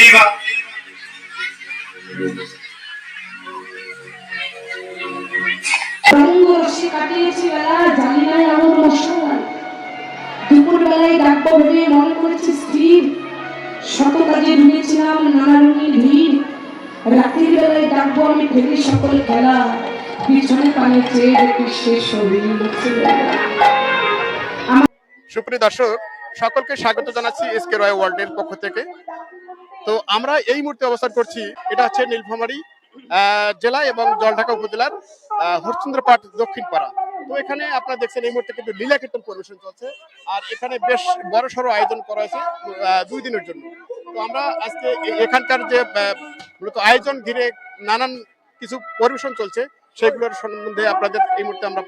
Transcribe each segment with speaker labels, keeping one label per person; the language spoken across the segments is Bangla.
Speaker 1: এইবার
Speaker 2: রঙ্গ রসে কাটিয়েছি বেলা জানি না এমন মশাই দুপুর বেলায় ডাকবো ভেবে মনে করেছি স্থির। শত কাজে ঢুকেছিলাম নানা ভিড়। রাতের বেলায় ডাকবো আমি ফেলি সকল খেলা। পিছনে পানে চেয়ে দেখি শেষ।
Speaker 3: সুপ্রিয় দর্শক সকলকে স্বাগত জানাচ্ছি এসকে রয় ওয়ার্ল্ডের পক্ষ থেকে। তো আমরা এই মুহূর্তে অবস্থান করছি, এটা হচ্ছে নীলফামারী জেলা এবং জলঢাকা উপজেলার হরচন্দ্রপাট দক্ষিণ পাড়া তো এখানে আপনারা দেখছেন এই মুহূর্তে কিন্তু লীলা কীর্তন পরিবেশন চলছে, আর এখানে বেশ বড় সড়ো আয়োজন করা হয়েছে দুই দিনের জন্য। তো আমরা আজকে এখানকার যে মূলত আয়োজন ঘিরে নানান কিছু পরিবেশন চলছে, সেগুলোর সম্বন্ধে আপনাদের এই মুহূর্তে আমরা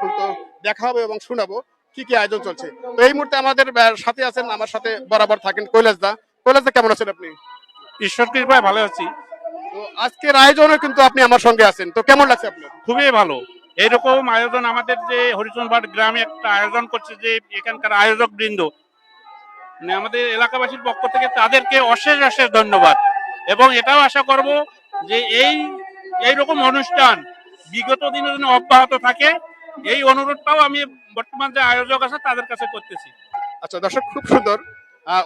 Speaker 3: মূলত দেখাবো এবং শোনাবো, কি কি আয়োজন চলছে। তো এই মুহূর্তে আমাদের সাথে আছেন, আমার সাথে বরাবর থাকেন কৈলাস দা। কৈলাস দা কেমন আছেন আপনি?
Speaker 4: ঈশ্বর কৃপায় ভালো আছি।
Speaker 3: তো আজকের আয়োজনে কিন্তু আপনি আমার সঙ্গে আছেন। তো কেমন লাগছে আপনার?
Speaker 4: খুবই ভালো। এইরকম আয়োজন আমাদের যে হরিচনবাট গ্রামে একটা আয়োজন করছে যে এখানকার আয়োজক বৃন্দ মানে আমাদের এলাকাবাসীর পক্ষ থেকে তাদেরকে অশেষ অশেষ ধন্যবাদ। এবং এটাও আশা করব যে এই এই রকম অনুষ্ঠান বিগত দিনে যেন অব্যাহত থাকে এই অনুরোধটাও আমি বর্তমান যে আয়োজক আছে তাদের কাছে করতেছি।
Speaker 3: আচ্ছা দর্শক খুব সুন্দর।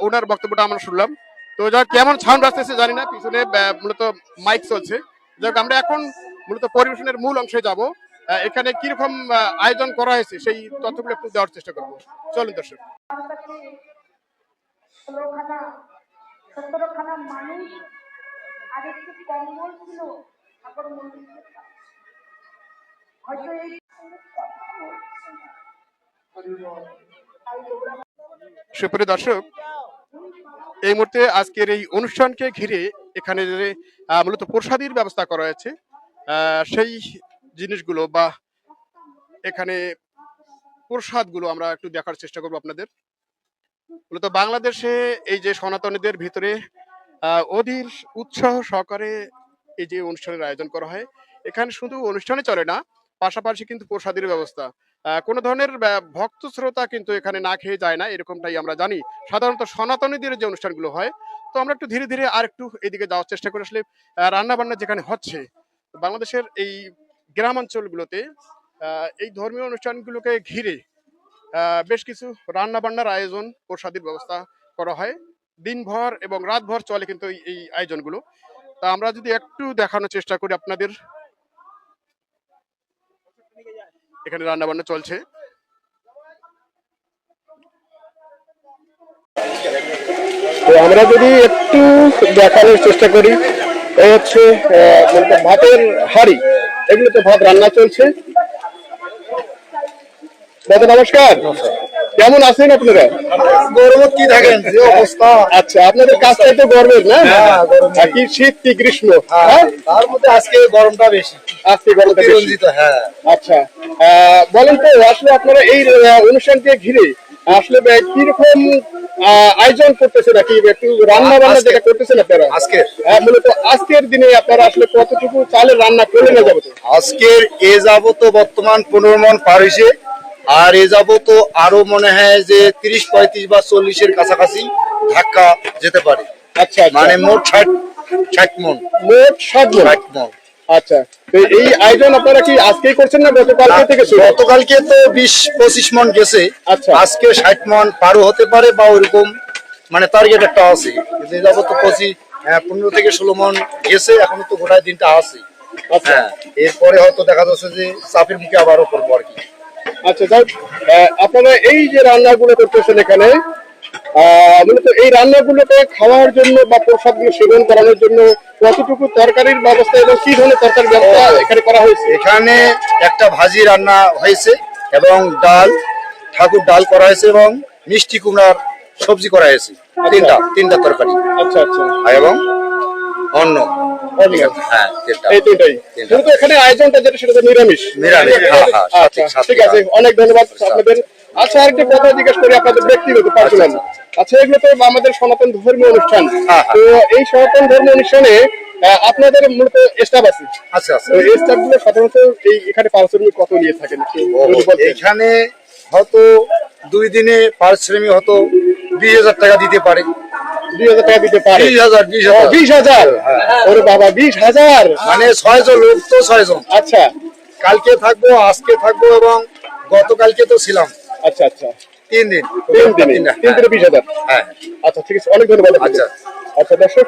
Speaker 3: ওনার বক্তব্যটা আমরা শুনলাম। তো যা কেমন সাউন্ড আসতেছে জানি না, পিছনে মূলত মাইক চলছে। যাক আমরা এখন মূলত পরিবেশনের মূল অংশে যাব। এখানে কীরকম আয়োজন করা হয়েছে সেই তথ্যগুলো একটু দেওয়ার চেষ্টা করব। চলুন দর্শক। সুপ্রিয় দর্শক এই মুহূর্তে আজকের এই অনুষ্ঠানকে ঘিরে এখানে যে মূলত প্রসাদীর ব্যবস্থা করা হয়েছে সেই জিনিসগুলো বা এখানে প্রসাদগুলো আমরা একটু দেখার চেষ্টা করব আপনাদের। মূলত বাংলাদেশে এই যে সনাতনীদের ভিতরে অধীর উৎসাহ সহকারে এই যে অনুষ্ঠানের আয়োজন করা হয়, এখানে শুধু অনুষ্ঠানে চলে না, পাশাপাশি কিন্তু প্রসাদের ব্যবস্থা কোনো ধরনের ভক্ত শ্রোতা কিন্তু এখানে না খেয়ে যায় না, এরকমটাই আমরা জানি। সাধারণত সনাতনীদের যে অনুষ্ঠানগুলো হয়, তো আমরা একটু ধীরে ধীরে আর একটু এদিকে যাওয়ার চেষ্টা করে আসলে রান্নাবান্না যেখানে হচ্ছে, বাংলাদেশের এই গ্রামাঞ্চলগুলোতে এই ধর্মীয় অনুষ্ঠানগুলোকে ঘিরে বেশ কিছু রান্নাবান্নার আয়োজন, প্রসাদের ব্যবস্থা করা হয়। দিনভর এবং রাতভর চলে কিন্তু এই আয়োজনগুলো। তা আমরা যদি একটু দেখানোর চেষ্টা করি আপনাদের এখানে রান্না বান্না চলছে। তো আমরা যদি একটু দেখানোর চেষ্টা করি এই হচ্ছে আহ, ভাতের হাড়ি এগুলোতে ভাত রান্না চলছে। দাদা নমস্কার। কেমন আছেন আপনারা?
Speaker 5: গরম কি দেখেন? যে অবস্থা।
Speaker 3: আচ্ছা আপনাদের কাজটাই তো গরমের না?
Speaker 5: হ্যাঁ,
Speaker 3: কি শীত কি গ্রীষ্ম?
Speaker 5: হ্যাঁ,
Speaker 3: হ্যাঁ?
Speaker 5: তার মধ্যে আজকে গরমটা বেশি।
Speaker 3: আজকে গরমটা বেশি।
Speaker 5: হ্যাঁ।
Speaker 3: আচ্ছা বলেন তো আসলে আপনারা এই অনুষ্ঠানকে ঘিরে আসলে আহ, কীরকম আয়োজন করতেছেন নাকি একটু রান্না বান্না যেটা করতেছেন আপনারা?
Speaker 5: আজকে।
Speaker 3: হ্যাঁ, মূলত আজকের দিনে আপনারা আসলে কতটুকু চালের রান্না করে না যাব
Speaker 5: আজকের এ যাবত বর্তমান পনেরো মন পার হয়েছে আর এ যাবত আরও মনে হয় যে তিরিশ পঁয়ত্রিশ বা চল্লিশের কাছাকাছি ধাক্কা যেতে পারে।
Speaker 3: আচ্ছা আচ্ছা।
Speaker 5: মানে মোট ষাট ষাট মন।
Speaker 3: মোট ষাট
Speaker 5: ষাট মন।
Speaker 3: আচ্ছা এই আয়োজন আপনারা কি আজকেই করছেন না গতকালকে থেকে
Speaker 5: গতকালকে তো বিশ পঁচিশ মন গেছে।
Speaker 3: আচ্ছা।
Speaker 5: আজকে ষাট মন পারও হতে পারে বা ওইরকম মানে টার্গেট একটা আছে। কিন্তু এ যাবত পঁচিশ হ্যাঁ, পনেরো থেকে ষোলো মন গেছে এখনও তো গোটায় দিনটা আছে।
Speaker 3: আচ্ছা।
Speaker 5: হ্যাঁ এরপরে হয়তো দেখা যাচ্ছে যে চাপের মুখে আবারও করব আর কি
Speaker 3: আচ্ছা যাই আপনারা এই যে রান্নাগুলো করতেছেন এখানে মূলত এই রান্নাগুলোকে খাওয়ার জন্য বা প্রসাদগুলো সেবন করানোর জন্য কতটুকু তরকারির ব্যবস্থা এবং কি ধরনের তরকারির ব্যবস্থা এখানে করা হয়েছে?
Speaker 5: এখানে একটা ভাজি রান্না হয়েছে এবং ডাল ঠাকুর ডাল করা হয়েছে এবং মিষ্টি কুমড়ার সবজি করা হয়েছে। তিনটা তিনটা তরকারি।
Speaker 3: আচ্ছা আচ্ছা।
Speaker 5: এবং অন্ন।
Speaker 3: আছে।
Speaker 5: হ্যাঁ
Speaker 3: এই কিন্তু এখানে আয়োজনটা যেটা সেটা তো নিরামিষ।
Speaker 5: নিরামিষ, হ্যাঁ, হ্যাঁ,
Speaker 3: আচ্ছা ঠিক আছে
Speaker 5: হ্যাঁ।
Speaker 3: অনেক ধন্যবাদ আপনাদের। আচ্ছা আরেকটা কথা জিজ্ঞেস করি আপনাদের ব্যক্তিগত পার্সোনাল আচ্ছা এগুলো তো আমাদের সনাতন ধর্মীয় অনুষ্ঠান।
Speaker 5: হ্যাঁ,
Speaker 3: তো এই সনাতন ধর্মীয় অনুষ্ঠানে আপনাদের মূলত স্টাফ আছে?
Speaker 5: আচ্ছা আচ্ছা
Speaker 3: এই স্টাফগুলো সাধারণত এই এখানে পারিশ্রমিক কত নিয়ে থাকেন।
Speaker 5: এখানে হয়তো দুই দিনে পারিশ্রমিক হয়তো দুই হাজার টাকা দিতে পারে।
Speaker 3: দুই হাজার টাকা দিতে পারে।
Speaker 5: বিশ হাজার বিশ
Speaker 3: ও,
Speaker 5: হাজার।
Speaker 3: বিশ হাজার। ওরে বাবা বিশ হাজার।
Speaker 5: মানে লোক তো ছয়জন।
Speaker 3: আচ্ছা।
Speaker 5: কালকে থাকব আজকে থাকব এবং গতকালকে তো ছিলাম।
Speaker 3: আচ্ছা আচ্ছা।
Speaker 5: তিন দিন।
Speaker 3: তিন দিন, তিন দিনে। বিশ হাজার।
Speaker 5: হ্যাঁ।
Speaker 3: আচ্ছা ঠিক আছে। অনেক ধন্যবাদ
Speaker 5: আচ্ছা।
Speaker 3: আচ্ছা দর্শক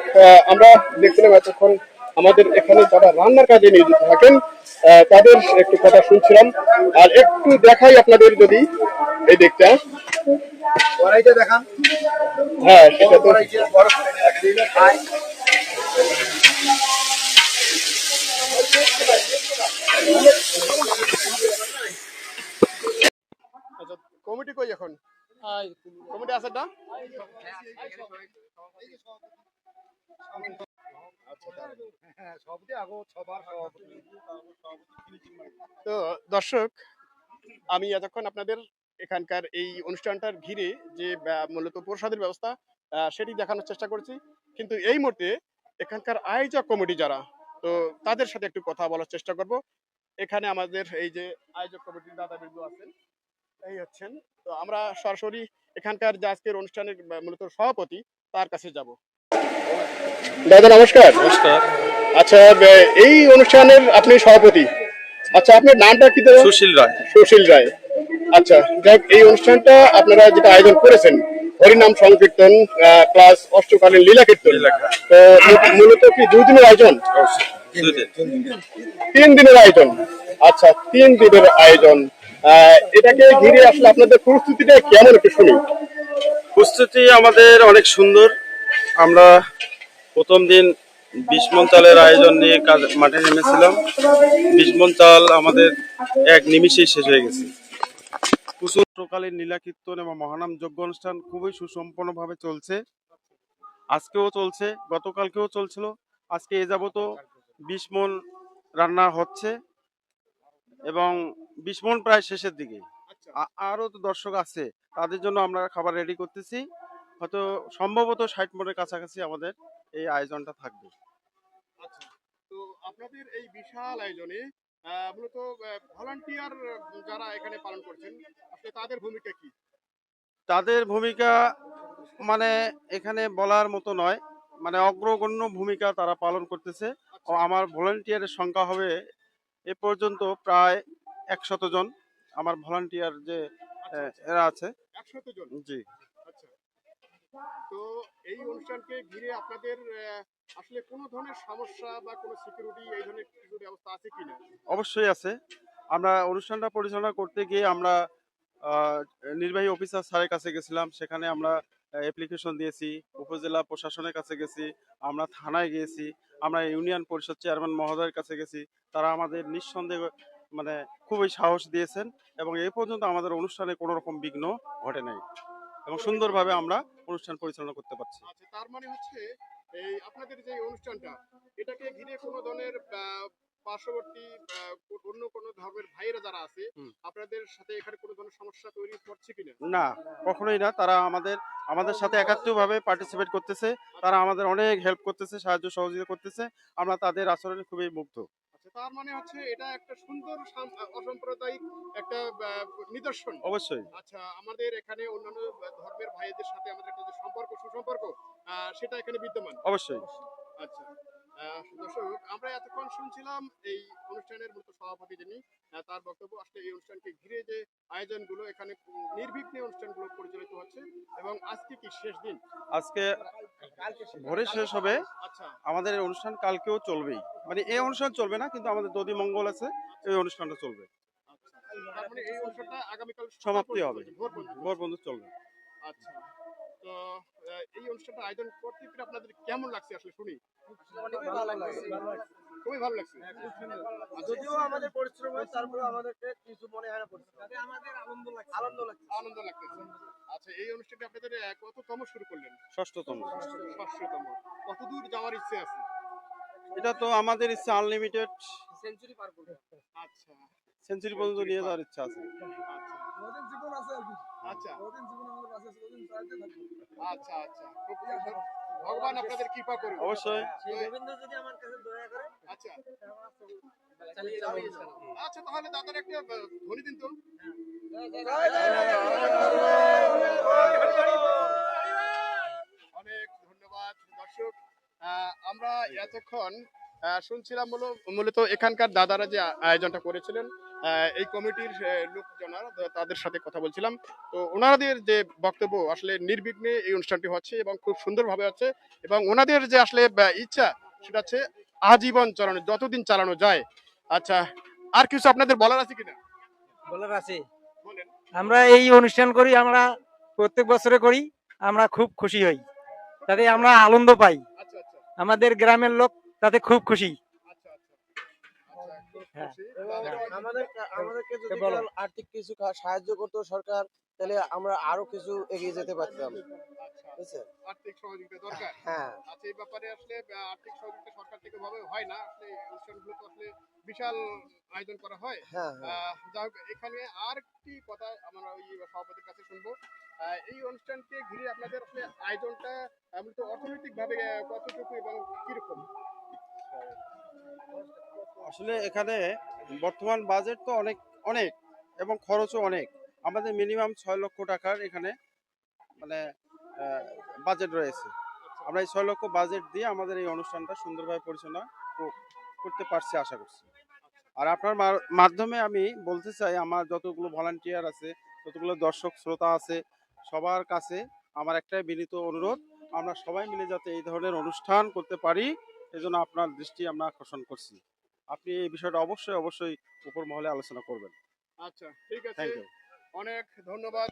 Speaker 3: আমরা দেখছিলাম এতক্ষণ আমাদের এখানে যারা রান্নার কাজে নিয়োজিত থাকেন তাদের একটু কথা শুনছিলাম। আর একটু দেখাই আপনাদের যদি এই দিকটা।
Speaker 5: দেখান।
Speaker 3: হ্যাঁ সেটা তো। আচ্ছা কমিটি কই এখন? কমিটি আছে না? তো দর্শক আমি এতক্ষণ আপনাদের এখানকার এই অনুষ্ঠানটার ঘিরে যে মূলত প্রসাদের ব্যবস্থা সেটি দেখানোর চেষ্টা করছি। কিন্তু এই মুহূর্তে এখানকার আয়োজক কমিটি যারা তো তাদের সাথে একটু কথা বলার চেষ্টা করব। এখানে আমাদের এই যে আয়োজক কমিটির দাদা বিন্দু আছেন এই হচ্ছেন। তো আমরা সরাসরি এখানকার যে আজকের অনুষ্ঠানের মূলত সভাপতি তার কাছে যাব। দাদা নমস্কার।
Speaker 1: নমস্কার।
Speaker 3: আচ্ছা এই অনুষ্ঠানের আপনি সভাপতি। আচ্ছা আপনার নামটা কি
Speaker 1: সুশীল রায়।
Speaker 3: সুশীল রায়। আচ্ছা যাই হোক, এই অনুষ্ঠানটা আপনারা যেটা আয়োজন করেছেন হরিনাম সংকীর্তন প্লাস অষ্টকালীন লীলা কীর্তন। তো মূলত কি দুই দিনের আয়োজন? তিন দিনের আয়োজন। আচ্ছা তিন দিনের আয়োজন। আহ, এটাকে ঘিরে আসলে আপনাদের প্রস্তুতিটা কেমন একটু শুনি
Speaker 1: প্রস্তুতি আমাদের অনেক সুন্দর। আমরা প্রথম দিন বিশ চালের আয়োজন নিয়ে কাজ মাঠে নেমেছিলাম। বিশ মন চাল আমাদের এক নিমিষেই শেষ হয়ে গেছে। প্রচুর সকালের নীলা কীর্তন এবং মহানাম যজ্ঞ অনুষ্ঠান খুবই সুসম্পন্নভাবে চলছে। আজকেও চলছে, গতকালকেও চলছিল। আজকে এ যাবত বিশ মন রান্না হচ্ছে এবং বিশ মন প্রায় শেষের দিকে। আরও তো দর্শক আছে, তাদের জন্য আমরা খাবার রেডি করতেছি। হয়তো সম্ভবত ষাট মনের কাছাকাছি আমাদের এই আয়োজনটা থাকবে।
Speaker 3: আচ্ছা তো আপনাদের এই বিশাল আয়োজনে মূলত ভলান্টিয়ার যারা এখানে পালন করছেন আসলে তাদের ভূমিকা কি?
Speaker 1: তাদের ভূমিকা মানে এখানে বলার মতো নয় মানে অগ্রগণ্য ভূমিকা তারা পালন করতেছে। ও আমার ভলান্টিয়ারের সংখ্যা হবে এ পর্যন্ত প্রায় একশত জন আমার ভলান্টিয়ার যে এরা আছে।
Speaker 3: একশত জন?
Speaker 1: জি।
Speaker 3: আচ্ছা। তো এই অনুষ্ঠানকে ঘিরে আপনাদের আসলে কোনো ধরনের সমস্যা বা কোনো সিকিউরিটি এই ধরনের কিছু ব্যবস্থা আছে কিনা?
Speaker 1: অবশ্যই আছে। আমরা অনুষ্ঠানটা পরিচালনা করতে গিয়ে আমরা নির্বাহী অফিসার স্যারের কাছে গেছিলাম। সেখানে আমরা অ্যাপ্লিকেশন দিয়েছি। উপজেলা প্রশাসনের কাছে গেছি। আমরা থানায় গিয়েছি। আমরা ইউনিয়ন পরিষদ চেয়ারম্যান মহোদয়ের কাছে গেছি। তারা আমাদের নিঃসন্দেহ মানে খুবই সাহস দিয়েছেন এবং এই পর্যন্ত আমাদের অনুষ্ঠানে কোনো রকম বিঘ্ন ঘটে নাই। এবং সুন্দরভাবে আমরা অনুষ্ঠান পরিচালনা করতে পারছি।
Speaker 3: আচ্ছা তার মানে হচ্ছে এই আপনাদের যে অনুষ্ঠানটা এটাকে ঘিরে কোনো ধরনের পার্শ্ববর্তী অন্য কোনো ধর্মের ভাইয়েরা যারা আছে আপনাদের সাথে এখানে কোনো ধরনের সমস্যা তৈরি করছে কিনা?
Speaker 1: না কখনোই না। তারা আমাদের আমাদের সাথে একাত্মভাবে পার্টিসিপেট করতেছে। তারা আমাদের অনেক হেল্প করতেছে সাহায্য সহযোগিতা করতেছে। আমরা তাদের আচরণে খুবই মুগ্ধ।
Speaker 3: তার মানে হচ্ছে এটা একটা সুন্দর সাম- অসাম্প্রদায়িক একটা নিদর্শন।
Speaker 1: অবশ্যই।
Speaker 3: আচ্ছা আমাদের এখানে অন্যান্য ধর্মের ভাইদের সাথে আমাদের একটা যে সম্পর্ক সুসম্পর্ক আহ, সেটা এখানে বিদ্যমান।
Speaker 1: অবশ্যই।
Speaker 3: আচ্ছা। দর্শক আমরা এতক্ষণ শুনছিলাম এই অনুষ্ঠানের মতো সভাপতি যিনি তার বক্তব্য। আসলে এই অনুষ্ঠানকে ঘিরে যে আয়োজনগুলো এখানে নির্বিঘ্নে অনুষ্ঠানগুলো পরিচালিত হচ্ছে এবং আজকে কি শেষ দিন?
Speaker 1: আজকে ভোরে শেষ হবে।
Speaker 3: আচ্ছা।
Speaker 1: আমাদের অনুষ্ঠান কালকেও চলবেই। মানে এই অনুষ্ঠান চলবে না কিন্তু আমাদের দদি মঙ্গল আছে এই অনুষ্ঠানটা চলবে।
Speaker 3: মানে এই অনুষ্ঠানটা আগামীকাল
Speaker 1: সমাপ্তি হবে।
Speaker 3: ভোর পর্যন্ত
Speaker 1: চলবে।
Speaker 3: আচ্ছা। তো এই অনুষ্ঠানটা আয়োজন করতে পেরে আপনাদের কেমন লাগছে আসলে শুনি? খুবই ভালো লাগছে।
Speaker 5: যদিও আমাদের পরিশ্রম হয় তারপরে আমাদেরকে কিছু মনে হয় না আমাদের আনন্দ লাগছে। আনন্দ লাগছে
Speaker 3: আনন্দ লাগতেছে। আচ্ছা এই অনুষ্ঠানটা আপনাদের কততম শুরু করলেন?
Speaker 1: ষষ্ঠতম।
Speaker 3: ষষ্ঠতম। কতদূর যাওয়ার ইচ্ছে আছে?
Speaker 1: এটা তো আমাদের ইচ্ছা আনলিমিটেড
Speaker 5: সেঞ্চুরি পার করবে।
Speaker 3: আচ্ছা।
Speaker 1: সেঞ্চুরি পর্যন্ত নিয়ে যাওয়ার ইচ্ছা আছে।
Speaker 3: আচ্ছা।
Speaker 5: থাকবে।
Speaker 3: আচ্ছা আচ্ছা। ভগবান আপনাদের কৃপা করুন
Speaker 1: অবশ্যই।
Speaker 5: রবীন্দ্র যদি আমার কাছে দয়া করে
Speaker 3: আচ্ছা। আচ্ছা তাহলে দাদার একটা আহ, ধ্বনি দিন তো। অনেক ধন্যবাদ দর্শক। আমরা এতক্ষণ শুনছিলাম মূল- মূলত এখানকার দাদারা যে আয়োজনটা করেছিলেন। এই কমিটির লোকজনারা তাদের সাথে কথা বলছিলাম। তো ওনাদের যে বক্তব্য আসলে নির্বিঘ্নে এই অনুষ্ঠানটি হচ্ছে এবং খুব সুন্দরভাবে হচ্ছে এবং ওনাদের যে আসলে ইচ্ছা সেটা হচ্ছে আজীবন চালানো যতদিন চালানো যায়। আচ্ছা আর কিছু আপনাদের বলার আছে কিনা?
Speaker 6: বলার আছে। আমরা এই অনুষ্ঠান করি আমরা প্রত্যেক বছরে করি আমরা খুব খুশি হই। তাতে আমরা আনন্দ পাই।
Speaker 3: আচ্ছা আচ্ছা।
Speaker 6: আমাদের গ্রামের লোক তাতে খুব খুশি
Speaker 3: আচ্ছা আচ্ছা আচ্ছা খুব
Speaker 6: হ্যাঁ।
Speaker 3: খুশি।
Speaker 7: আমাদের আমাদেরকে যদি আর্থিক কিছু সাহায্য করতো সরকার তাহলে আমরা আরও কিছু এগিয়ে যেতে পারতাম। বুঝছেন
Speaker 3: আর্থিক সহযোগিতা দরকার।
Speaker 7: হ্যাঁ।
Speaker 3: আচ্ছা এই ব্যাপারে আসলে আর্থিক সহযোগিতা সরকার থেকে ভাবে হয় না। আসলে অনুষ্ঠানগুলো তো আসলে বিশাল আয়োজন করা হয়।
Speaker 7: হ্যাঁ হ্যাঁ।
Speaker 3: আহ, যাই হোক, এখানে আর একটি কথা আমরা ওই সভাপতির কাছে শুনব। আহ, এই অনুষ্ঠানকে ঘিরে আপনাদের আসলে আয়োজনটা মূলত অর্থনৈতিক ভাবে কতটুকু এবং কীরকম?
Speaker 1: আসলে এখানে বর্তমান বাজেট তো অনেক অনেক এবং খরচও অনেক। আমাদের মিনিমাম ছয় লক্ষ টাকার এখানে মানে বাজেট রয়েছে। আমরা এই ছয় লক্ষ বাজেট দিয়ে আমাদের এই অনুষ্ঠানটা সুন্দরভাবে পরিচালনা করতে পারছি আশা করছি। আর আপনার মাধ্যমে আমি বলতে চাই, আমার যতগুলো ভলান্টিয়ার আছে, যতগুলো দর্শক শ্রোতা আছে, সবার কাছে আমার একটাই বিনীত অনুরোধ, আমরা সবাই মিলে যাতে এই ধরনের অনুষ্ঠান করতে পারি, এজন্য আপনার দৃষ্টি আমরা আকর্ষণ করছি। আপনি এই বিষয়টা অবশ্যই অবশ্যই উপর মহলে আলোচনা করবেন।
Speaker 3: আচ্ছা ঠিক আছে।
Speaker 1: থ্যাংক ইউ
Speaker 3: অনেক ধন্যবাদ।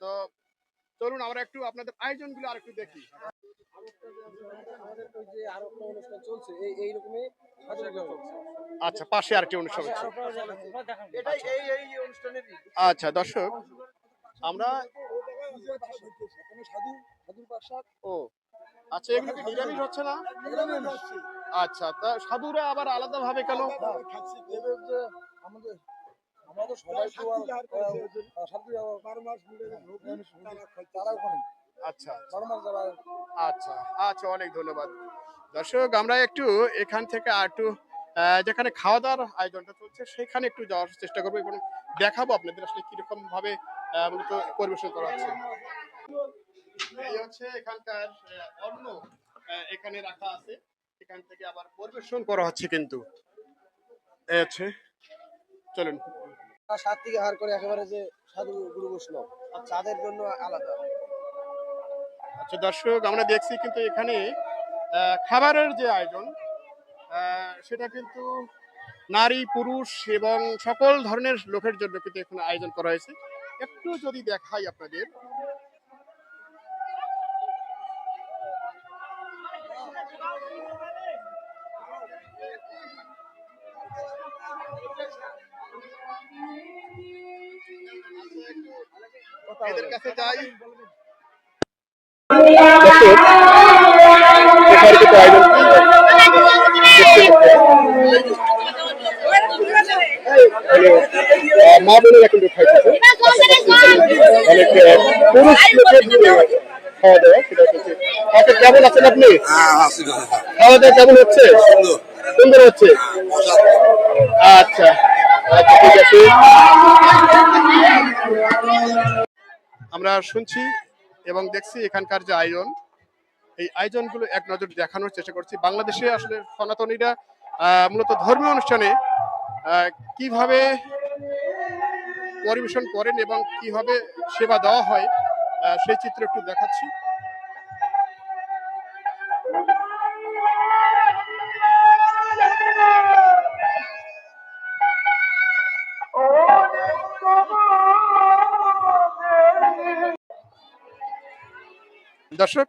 Speaker 3: তো চলুন আমরা একটু আপনাদের আয়োজনগুলো আর একটু দেখি
Speaker 7: যে আরও অনুষ্ঠান চলছে এই এইরকমই সাধারণ চলছে।
Speaker 3: আচ্ছা পাশে আরেকটি অনুষ্ঠান
Speaker 7: এই এই অনুষ্ঠানেরই।
Speaker 3: আচ্ছা দর্শক আমরা ও আচ্ছা এগুলো কি নিরামিষ হচ্ছে না? আচ্ছা তা সাধুরা আবার আলাদা ভাবে কেন
Speaker 7: আমাদের সবাই ওখানে
Speaker 3: আচ্ছা
Speaker 7: যারা
Speaker 3: আচ্ছা আচ্ছা অনেক ধন্যবাদ। দর্শক আমরা একটু এখান থেকে আর একটু আহ, যেখানে খাওয়া দাওয়ার আয়োজনটা চলছে সেখানে একটু যাওয়ার চেষ্টা করব এবং দেখাবো আপনাদের আসলে কীরকম ভাবে আহ, মূলত পরিবেশন করা হচ্ছে। এই হচ্ছে এখানকার অন্ন এখানে রাখা আছে। এখান থেকে আবার পরিবেশন করা হচ্ছে কিন্তু। এই হচ্ছে চলুন।
Speaker 7: সাত থেকে হার করে একেবারে যে সাধু গুরু বৈষ্ণব তাদের জন্য আলাদা।
Speaker 3: আচ্ছা দর্শক আমরা দেখছি কিন্তু এখানে খাবারের যে আয়োজন আহ, সেটা কিন্তু নারী পুরুষ এবং সকল ধরনের লোকের জন্য কিন্তু এখানে আয়োজন করা হয়েছে। একটু যদি দেখাই আপনাদের এদের কাছে যাই। মা বোনেরা কিন্তু খাইতেছে। অনেক পুরুষ লোকের খাওয়া দাওয়া সেটা হচ্ছে আচ্ছা কেমন আছেন আপনি খাওয়া দাওয়া কেমন হচ্ছে? সুন্দর হচ্ছে। আচ্ছা আচ্ছা ঠিক আছে। আমরা শুনছি এবং দেখছি এখানকার যে আয়োজন এই আয়োজনগুলো এক নজর দেখানোর চেষ্টা করছি। বাংলাদেশে আসলে সনাতনীরা মূলত ধর্মীয় অনুষ্ঠানে কীভাবে পরিবেশন করেন এবং কীভাবে সেবা দেওয়া হয় সেই চিত্র একটু দেখাচ্ছি। দর্শক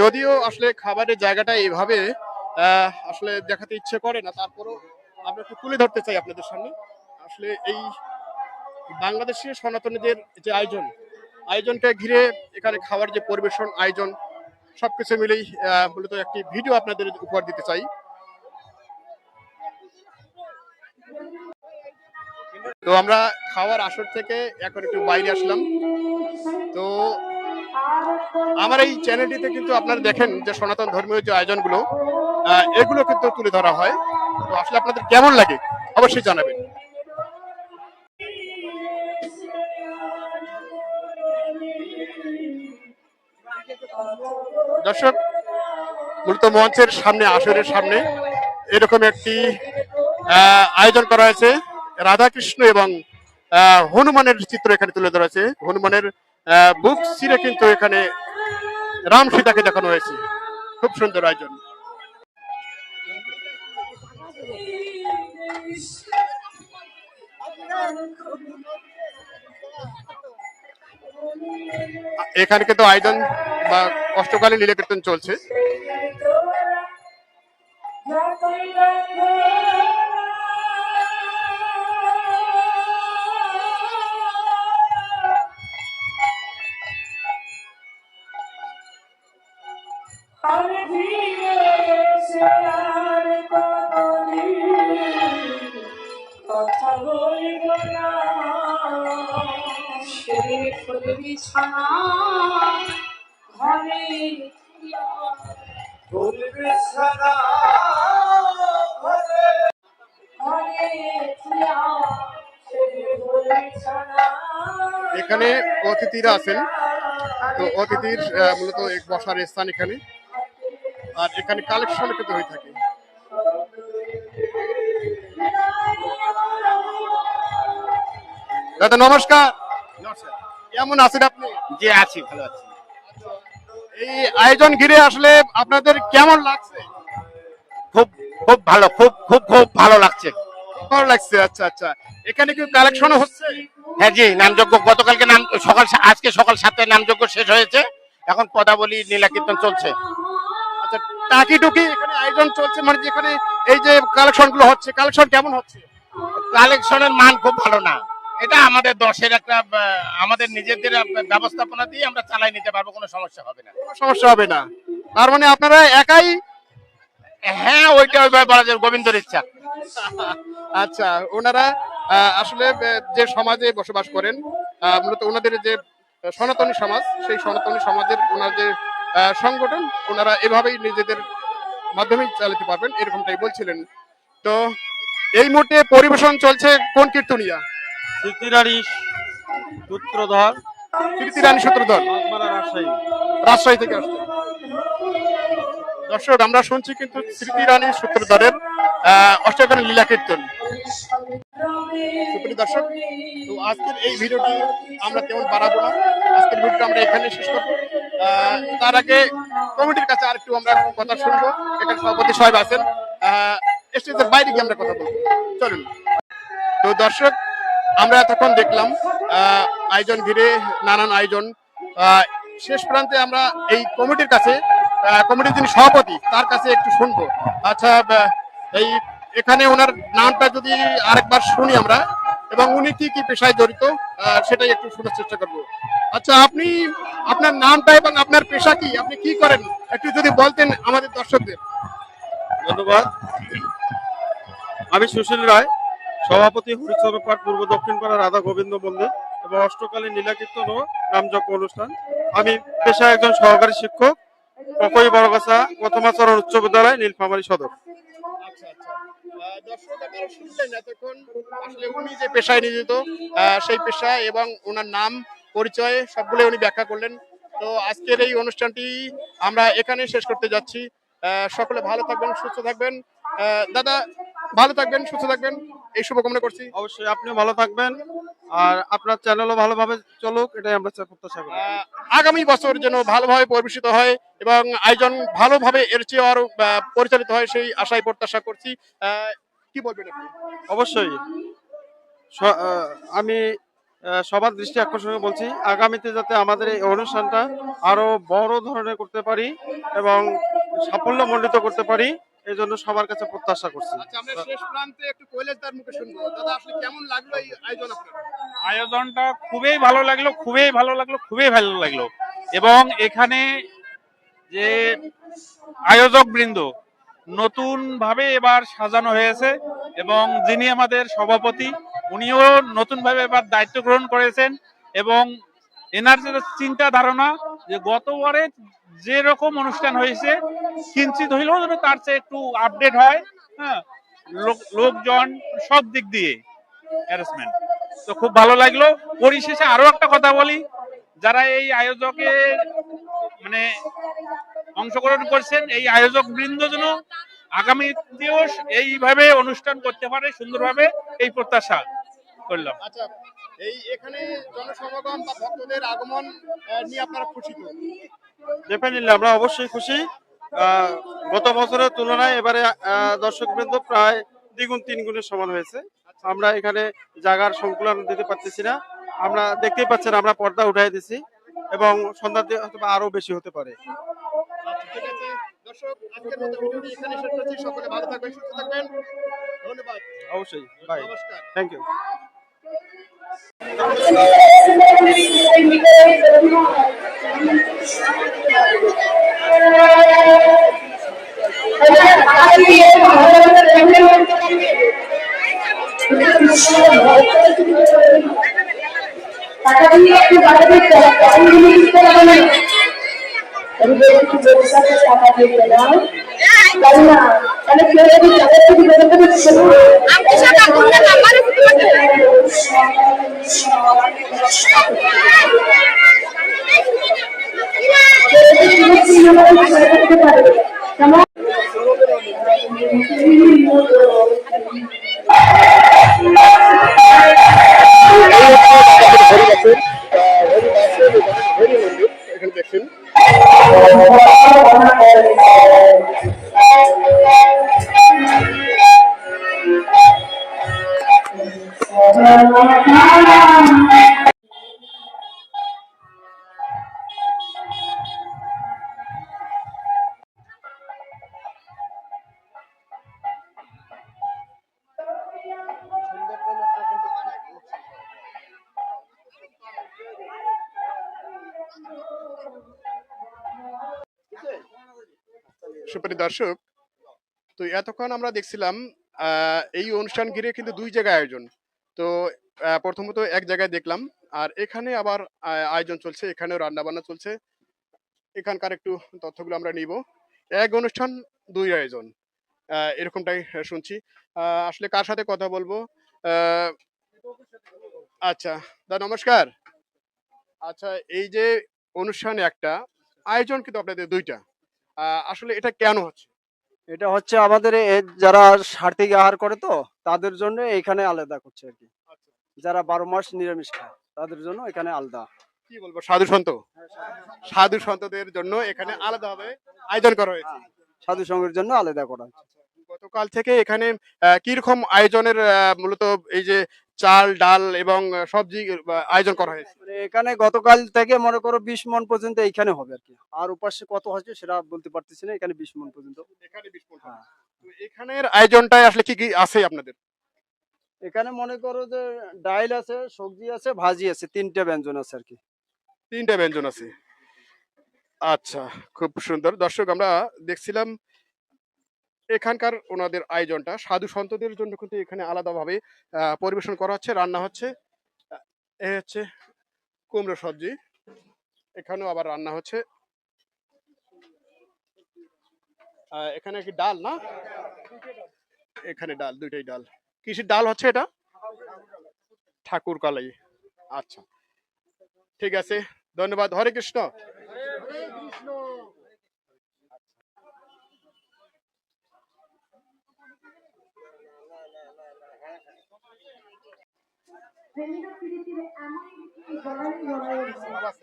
Speaker 3: যদিও আসলে খাবারের জায়গাটা এইভাবে আহ, আসলে দেখাতে ইচ্ছে করে না তারপরও আমরা একটু তুলে ধরতে চাই আপনাদের সামনে। আসলে এই বাংলাদেশের সনাতনীদের যে আয়োজন আয়োজনটা ঘিরে এখানে খাবার যে পরিবেশন আয়োজন সবকিছু মিলেই মূলত একটি ভিডিও আপনাদের উপহার দিতে চাই। তো আমরা খাওয়ার আসর থেকে এখন একটু বাইরে আসলাম। আমার এই চ্যানেলটিতে কিন্তু আপনারা দেখেন যে সনাতন ধর্মীয় যে আয়োজনগুলো এগুলো কিন্তু তুলে ধরা হয়। তো আসলে আপনাদের কেমন লাগে অবশ্যই জানাবেন। দর্শক, মূলত মঞ্চের সামনে, আসরের সামনে এরকম একটি আয়োজন করা হয়েছে। রাধাকৃষ্ণ এবং হনুমানের চিত্র এখানে তুলে ধরা হয়েছে। হনুমানের বুক চিরে কিন্তু এখানে রাম সীতাকে দেখানো হয়েছে। খুব সুন্দর আয়োজন। এখানে কিন্তু আয়োজন বা কষ্টকালীন লীলা চলছে। অতিথিরা আছেন। তো অতিথির মূলত এক বসার স্থান এখানে। আর এখানে কালেকশন কিন্তু হয়ে থাকে। দাদা নমস্কার। কেমন আছেন আপনি?
Speaker 4: জি আছি ভালো আছি।
Speaker 3: এই আয়োজন ঘিরে আসলে আপনাদের কেমন লাগছে?
Speaker 4: খুব খুব ভালো খুব খুব খুব ভালো লাগছে।
Speaker 3: ভালো লাগছে আচ্ছা আচ্ছা। এখানে কি কালেকশন হচ্ছে?
Speaker 4: হ্যাঁ জি নামযজ্ঞ গতকালকে নাম সকাল আজকে সকাল সাতটায় নামযজ্ঞ শেষ হয়েছে। এখন পদাবলী নীলা কীর্তন চলছে।
Speaker 3: আচ্ছা টাকি টুকি এখানে আয়োজন চলছে মানে যেখানে এই যে কালেকশনগুলো হচ্ছে কালেকশন কেমন হচ্ছে?
Speaker 4: কালেকশনের মান খুব ভালো না। এটা আমাদের দশের একটা আমাদের নিজেদের ব্যবস্থাপনা দিয়ে আমরা চালাই নিতে পারব কোনো সমস্যা হবে না।
Speaker 3: কোনো সমস্যা হবে না। তার মানে আপনারা একাই?
Speaker 4: হ্যাঁ ওইটা ওইভাবে বলা যায় গোবিন্দর ইচ্ছা।
Speaker 3: আচ্ছা ওনারা আসলে যে সমাজে বসবাস করেন মূলত ওনাদের যে সনাতনী সমাজ সেই সনাতনী সমাজের ওনার যে সংগঠন ওনারা এভাবেই নিজেদের মাধ্যমেই চালাতে পারবেন এরকমটাই বলছিলেন। তো এই মুহূর্তে পরিবেশন চলছে কোন কীর্তনিয়া?
Speaker 1: স্মৃতিরানী সূত্রধর।
Speaker 3: কীর্তি রানী সূত্রধর
Speaker 1: রাজশাহী।
Speaker 3: রাজশাহী থেকে আসছে। দর্শক আমরা শুনছি কিন্তু স্মৃতি রানী সূত্রধরের আহ, অষ্টগানের লীলা কীর্তন। দর্শক তো আজকের এই ভিডিওটি আমরা তেমন বাড়াবো না। আজকের ভিডিওটা আমরা এখানে শেষ করব। তার আগে কমিটির কাছে আরেকটু আমরা কথা শুনব। এখানে সভাপতি সাহেব আছেন। স্টেজের বাইরে গিয়ে আমরা কথা বলব। চলুন। তো দর্শক আমরা এতক্ষণ দেখলাম আয়োজন ঘিরে নানান আয়োজন। শেষ প্রান্তে আমরা এই কমিটির কাছে কমিটির যিনি সভাপতি, তার কাছে একটু শুনব। আচ্ছা এই এখানে ওনার নামটা যদি আরেকবার শুনি আমরা, এবং উনি কি কি পেশায় জড়িত সেটাই একটু শোনার চেষ্টা করব। আচ্ছা আপনি আপনার নামটা এবং আপনার পেশা কি? আপনি কি করেন? একটু যদি বলতেন আমাদের দর্শকদের।
Speaker 1: ধন্যবাদ। আমি সুশীল রায়, সভাপতি হরিচন্দ্র পাঠ পূর্ব দক্ষিণ পাড়া, রাধা গোবিন্দ মন্দির এবং অষ্টকালীন নীলাকীর্তন ও নামযজ্ঞ অনুষ্ঠান। আমি পেশায় একজন সহকারী শিক্ষক ককই বড়গাছা? প্রথমাচরণ উচ্চ বিদ্যালয়, নীলফামারী সদর।
Speaker 3: আচ্ছা আচ্ছা। দর্শক পেশায় এবং ওনার নাম, পরিচয় উনি ব্যাখ্যা করলেন। তো আজকের এই অনুষ্ঠানটি আমরা এখানে শেষ করতে যাচ্ছি। সকলে ভালো থাকবেন, সুস্থ থাকবেন। দাদা, ভালো থাকবেন, সুস্থ থাকবেন। এই শুভকামনা করছি।
Speaker 1: অবশ্যই আপনিও ভালো থাকবেন। আর আপনার চ্যানেলও ভালোভাবে চলুক এটাই আমরা প্রত্যাশা করি।
Speaker 3: আগামী বছর যেন ভালোভাবে পরিবেশিত হয় এবং আয়োজন ভালোভাবে এর চেয়ে আরও পরিচালিত হয় সেই আশায় প্রত্যাশা করছি। কি বলবেন আপনি?
Speaker 1: অবশ্যই। আমি সবার দৃষ্টি আকর্ষণে বলছি আগামীতে যাতে আমাদের এই অনুষ্ঠানটা আরও বড় ধরনের করতে পারি এবং সাফল্যমণ্ডিত করতে পারি এই জন্য সবার কাছে প্রত্যাশা করছি।
Speaker 3: আচ্ছা আমরা শেষ প্রান্তে একটু কৈলাসদার মুখে শুনব। দাদা আসলে কেমন লাগল এই আয়োজন আপনার?
Speaker 4: আয়োজনটা খুবই ভালো লাগল খুবই ভালো লাগল খুবই ভালো লাগল। এবং এখানে যে আয়োজক বৃন্দ নতুন ভাবে এবার সাজানো হয়েছে এবং যিনি আমাদের সভাপতি উনিও নতুন ভাবে এবার দায়িত্ব গ্রহণ করেছেন এবং এনার যে চিন্তা ধারণা যে গতবারে যে রকম অনুষ্ঠান হয়েছে, কিঞ্চিত হইলেও যেন তার চেয়ে একটু আপডেট হয় হ্যাঁ লোকজন সব দিক দিয়ে অ্যারেঞ্জমেন্ট তো খুব ভালো লাগল। পরিশেষে আরও একটা কথা বলি, যারা এই আয়োজকে মানে অংশগ্রহণ করছেন, এই আয়োজক বৃন্দ যেন আগামীতেও এইভাবে অনুষ্ঠান করতে পারে সুন্দরভাবে, এই প্রত্যাশা করলাম।
Speaker 3: আচ্ছা। এই এখানে জনসমাগম বা ভক্তদের আগমন নিয়ে আপনারা খুশি তো?
Speaker 1: ডেফিনেটলি আমরা অবশ্যই খুশি। গত বছরের তুলনায় এবারে দর্শক বৃন্দ প্রায় দ্বিগুণ তিন গুণের সমান হয়েছে। আমরা এখানে জায়গার সংকুলন দিতে পারতেছি না। আমরা দেখতেই পাচ্ছেন আমরা পর্দা উঠাই দিছি এবং সন্ধ্যার দিকে হয়তো আরও বেশি হতে পারে।
Speaker 3: আচ্ছা,
Speaker 1: অবশ্যই বাই
Speaker 3: নমস্কার।
Speaker 1: থ্যাংক ইউ
Speaker 8: টাকা দিয়ে একটু বাড়ি দিতে হবে? টাইমগুলো দিতে হবে? না এদিকে একটু ব্যবসাতে টাকা দিতে দাও তাই না তাহলে কেউ যদি টাকা থেকে বেরোতে পারছে
Speaker 3: Obrigada. সুপ্রিয় দর্শক, তো এতক্ষণ আমরা দেখছিলাম এই অনুষ্ঠান ঘিরে কিন্তু দুই জায়গায় আয়োজন। তো প্রথমত এক জায়গায় দেখলাম, আর এখানে আবার আয়োজন চলছে, এখানেও রান্না বান্না চলছে। এখানকার একটু তথ্যগুলো আমরা নিব। এক অনুষ্ঠান, দুই আয়োজন। এরকমটাই শুনছি। আসলে কার সাথে কথা বলব? আচ্ছা দাদা নমস্কার। আচ্ছা এই যে অনুষ্ঠান একটা, আয়োজন কিন্তু আপনাদের দুইটা। আসলে এটা কেন হচ্ছে?
Speaker 9: এটা হচ্ছে আমাদের যারা সার্থিক আহার করে তো তাদের জন্য এখানে আলাদা করছে আর কি। যারা বারো মাস নিরামিষ খায় তাদের জন্য এখানে আলাদা।
Speaker 3: কি বলব সাধু সন্ত? সাধু সন্তদের জন্য এখানে আলাদাভাবে আয়োজন করা হয়েছে।
Speaker 9: সাধু সঙ্গের জন্য আলাদা করা হয়েছে।
Speaker 3: গতকাল থেকে এখানে আহ, কীরকম আয়োজনের মূলত এই যে চাল ডাল এবং সবজি আয়োজন করা হয়েছে।
Speaker 9: মানে এখানে গতকাল থেকে মনে করো বিশ মন পর্যন্ত এইখানে হবে আর কি। আর উপাসে কত হচ্ছে সেটা বলতে পারতেছি না এখানে বিশ মন পর্যন্ত।
Speaker 3: এখানে বিশ মণ
Speaker 9: হ্যাঁ।
Speaker 3: এখানের আয়োজনটাই আসলে কি কি আছে আপনাদের?
Speaker 9: এখানে মনে করো যে ডাইল আছে সবজি আছে ভাজি আছে তিনটে ব্যঞ্জন আছে আর কি।
Speaker 3: তিনটা ব্যঞ্জন আছে। আচ্ছা খুব সুন্দর। দর্শক আমরা দেখছিলাম এখানকার ওনাদের আয়োজনটা। সাধু সন্তদের জন্য কিন্তু এখানে আলাদাভাবে পরিবেশন করা হচ্ছে। রান্না হচ্ছে এ হচ্ছে কুমড়ো সবজি। এখানেও আবার রান্না হচ্ছে। এখানে কি ডাল না? এখানে ডাল, দুইটাই ডাল। কিসের ডাল হচ্ছে এটা? ঠাকুর কালাই। আচ্ছা। ঠিক আছে। ধন্যবাদ। হরে কৃষ্ণ।
Speaker 8: প্রেমিকা ফিরে ফিরে এমন একটি জড়াই জড়াই আত্মতত্ত্ব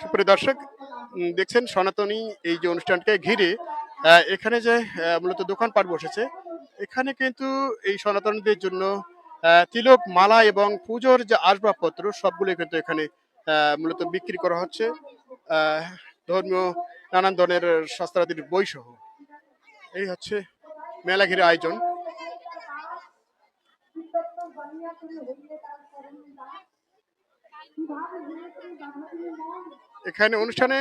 Speaker 3: সুপ্রিয় দেখছেন সনাতনী এই যে অনুষ্ঠানকে ঘিরে এখানে যে মূলত দোকানপাট বসেছে, এখানে কিন্তু এই সনাতনীদের জন্য তিলক, মালা এবং পুজোর যে আসবাবপত্র, সবগুলো কিন্তু এখানে মূলত বিক্রি করা হচ্ছে ধর্মীয় নানান ধরনের শাস্ত্রাদির বই সহ। এই হচ্ছে মেলা ঘিরে আয়োজন। এখানে অনুষ্ঠানে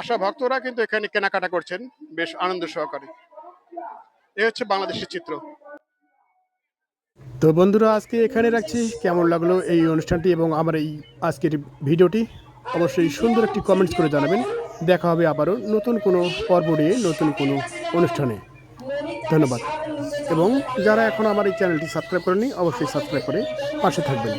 Speaker 3: আসা ভক্তরা কিন্তু এখানে কেনাকাটা করছেন, বেশ আনন্দ সহকারে। এ হচ্ছে বাংলাদেশের চিত্র। তো বন্ধুরা, আজকে এখানে রাখছি। কেমন লাগল এই অনুষ্ঠানটি এবং আমার এই আজকের ভিডিওটি? অবশ্যই সুন্দর একটি কমেন্টস করে জানাবেন। দেখা হবে আবারও নতুন কোনো পর্ব নিয়ে, নতুন কোনো অনুষ্ঠানে। ধন্যবাদ। এবং যারা এখন আমার এই চ্যানেলটি সাবস্ক্রাইব করেনি অবশ্যই সাবস্ক্রাইব করে পাশে থাকবেন।